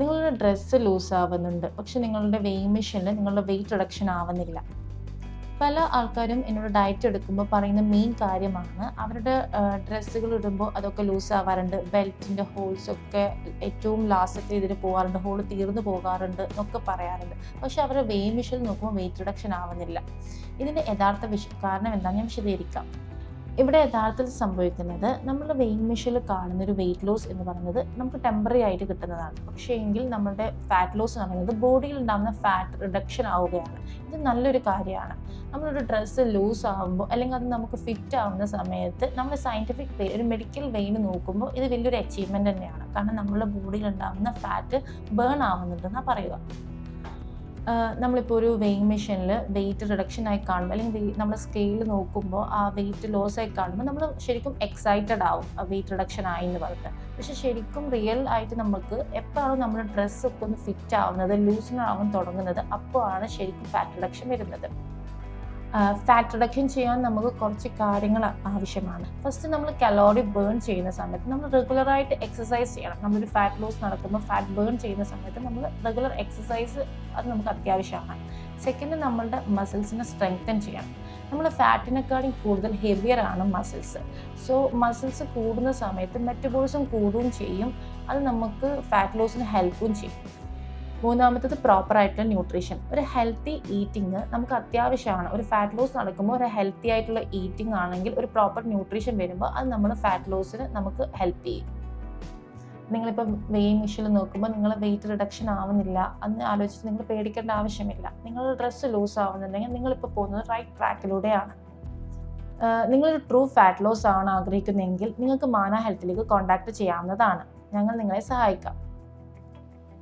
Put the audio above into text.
നിങ്ങളുടെ dress loose ആവുന്നുണ്ട്. പക്ഷെ നിങ്ങളുടെ വെയിങ് മെഷീനിൽ നിങ്ങളുടെ വെയിറ്റ് റിഡക്ഷൻ ആവുന്നില്ല. പല ആൾക്കാരും എന്നോട് ഡയറ്റ് എടുക്കുമ്പോൾ പറയുന്ന മെയിൻ കാര്യമാണ് അവരുടെ ഡ്രസ്സുകൾ ഇടുമ്പോൾ അതൊക്കെ ലൂസ് ആവാറുണ്ട്. ബെൽറ്റിന്റെ ഹോൾസ് ഒക്കെ ഏറ്റവും ലാസ്റ്റ് ഇതിൽ പോകാറുണ്ട് ഹോൾ തീർന്നു പോകാറുണ്ട് എന്നൊക്കെ പറയാറുണ്ട്. പക്ഷെ അവരുടെ വെയിങ് മെഷീൻ നോക്കുമ്പോൾ വെയിറ്റ് റിഡക്ഷൻ ആവുന്നില്ല. ഇതിന്റെ യഥാർത്ഥ വിഷ കാരണം എന്താണെന്ന് ഞാൻ വിശദീകരിക്കാം. ഇവിടെ യഥാർത്ഥത്തിൽ സംഭവിക്കുന്നത് നമ്മൾ വെയിങ് മെഷീനിൽ കാണുന്ന ഒരു വെയിറ്റ് ലോസ് എന്ന് പറയുന്നത് നമുക്ക് ടെമ്പററി ആയിട്ട് കിട്ടുന്നതാണ്. പക്ഷേ എങ്കിൽ നമ്മുടെ ഫാറ്റ് ലോസ് എന്ന് പറയുന്നത് ബോഡിയിൽ ഉണ്ടാകുന്ന ഫാറ്റ് റിഡക്ഷൻ ആവുകയാണ്. ഇത് നല്ലൊരു കാര്യമാണ്. നമ്മളൊരു ഡ്രസ്സ് ലൂസ് ആകുമ്പോൾ അല്ലെങ്കിൽ അത് നമുക്ക് ഫിറ്റ് ആവുന്ന സമയത്ത് നമ്മൾ സയന്റിഫിക് വേ ഒരു മെഡിക്കൽ വെയിൻ നോക്കുമ്പോൾ ഇത് വലിയൊരു അച്ചീവ്മെന്റ് തന്നെയാണ്. കാരണം നമ്മുടെ ബോഡിയിൽ ഉണ്ടാകുന്ന ഫാറ്റ് ബേൺ ആവുന്നുണ്ടെന്നാണ് പറയുക. നമ്മളിപ്പോൾ ഒരു വെയിങ് മെഷീനിൽ വെയിറ്റ് റിഡക്ഷൻ ആയി കാണുമ്പോൾ അല്ലെങ്കിൽ നമ്മൾ സ്കെയിൽ നോക്കുമ്പോൾ ആ വെയിറ്റ് ലോസ് ആയി കാണുമ്പോൾ നമ്മൾ ശരിക്കും എക്സൈറ്റഡ് ആവും വെയിറ്റ് റിഡക്ഷൻ ആയി എന്ന് പറഞ്ഞിട്ട്. പക്ഷെ ശരിക്കും റിയൽ ആയിട്ട് നമുക്ക് എപ്പോഴാണ് നമ്മുടെ ഡ്രസ്സൊക്കെ ഒന്ന് ഫിറ്റ് ആവുന്നത് ലൂസിനാവാൻ തുടങ്ങുന്നത് അപ്പോഴാണ് ശരിക്കും ഫാറ്റ് റിഡക്ഷൻ വരുന്നത്. ഫാറ്റ് റിഡക്ഷൻ ചെയ്യാൻ നമുക്ക് കുറച്ച് കാര്യങ്ങൾ ആവശ്യമാണ്. ഫസ്റ്റ് നമ്മൾ കലോറി ബേൺ ചെയ്യുന്ന സമയത്ത് നമ്മൾ റെഗുലറായിട്ട് എക്സസൈസ് ചെയ്യണം. നമ്മളൊരു ഫാറ്റ് ലോസ് നടക്കുമ്പോൾ ഫാറ്റ് ബേൺ ചെയ്യുന്ന സമയത്ത് നമ്മൾ റെഗുലർ എക്സസൈസ് അത് നമുക്ക് അത്യാവശ്യമാണ്. സെക്കൻഡ് നമ്മളുടെ മസിൽസിനെ സ്ട്രെങ്തൻ ചെയ്യണം. നമ്മൾ ഫാറ്റിനെക്കാളും കൂടുതൽ ഹെവിയർ ആണ് മസിൽസ് സോ മസിൽസ് കൂടുന്ന സമയത്ത് മെറ്റബോളിസം കൂടുകയും ചെയ്യും. അത് നമുക്ക് ഫാറ്റ് ലോസിന് ഹെൽപ്പും ചെയ്യും. മൂന്നാമത്തത് പ്രോപ്പർ ആയിട്ടുള്ള ന്യൂട്രീഷൻ ഒരു ഹെൽത്തി ഈറ്റിംഗ് നമുക്ക് അത്യാവശ്യമാണ്. ഒരു ഫാറ്റ് ലോസ് നടക്കുമ്പോൾ ഒരു ഹെൽത്തി ആയിട്ടുള്ള ഈറ്റിംഗ് ആണെങ്കിൽ ഒരു പ്രോപ്പർ ന്യൂട്രീഷൻ വരുമ്പോൾ അത് നമ്മൾ ഫാറ്റ് ലോസിന് നമുക്ക് ഹെൽപ്പ് ചെയ്യും. നിങ്ങളിപ്പോൾ വെയിൻ മെഷീനിൽ നോക്കുമ്പോൾ നിങ്ങൾ വെയിറ്റ് റിഡക്ഷൻ ആവുന്നില്ല. എന്ന് ആലോചിച്ച് നിങ്ങൾ പേടിക്കേണ്ട ആവശ്യമില്ല. നിങ്ങൾ ഡ്രസ്സ് ലൂസ് ആവുന്നുണ്ടെങ്കിൽ നിങ്ങളിപ്പോൾ പോകുന്നത് റൈറ്റ് ട്രാക്കിലൂടെയാണ് നിങ്ങളൊരു ട്രൂ ഫാറ്റ് ലോസ് ആവാൻ ആഗ്രഹിക്കുന്നെങ്കിൽ നിങ്ങൾക്ക് മാന ഹെൽത്തിലേക്ക് കോൺടാക്ട് ചെയ്യാവുന്നതാണ്. ഞങ്ങൾ നിങ്ങളെ സഹായിക്കാം.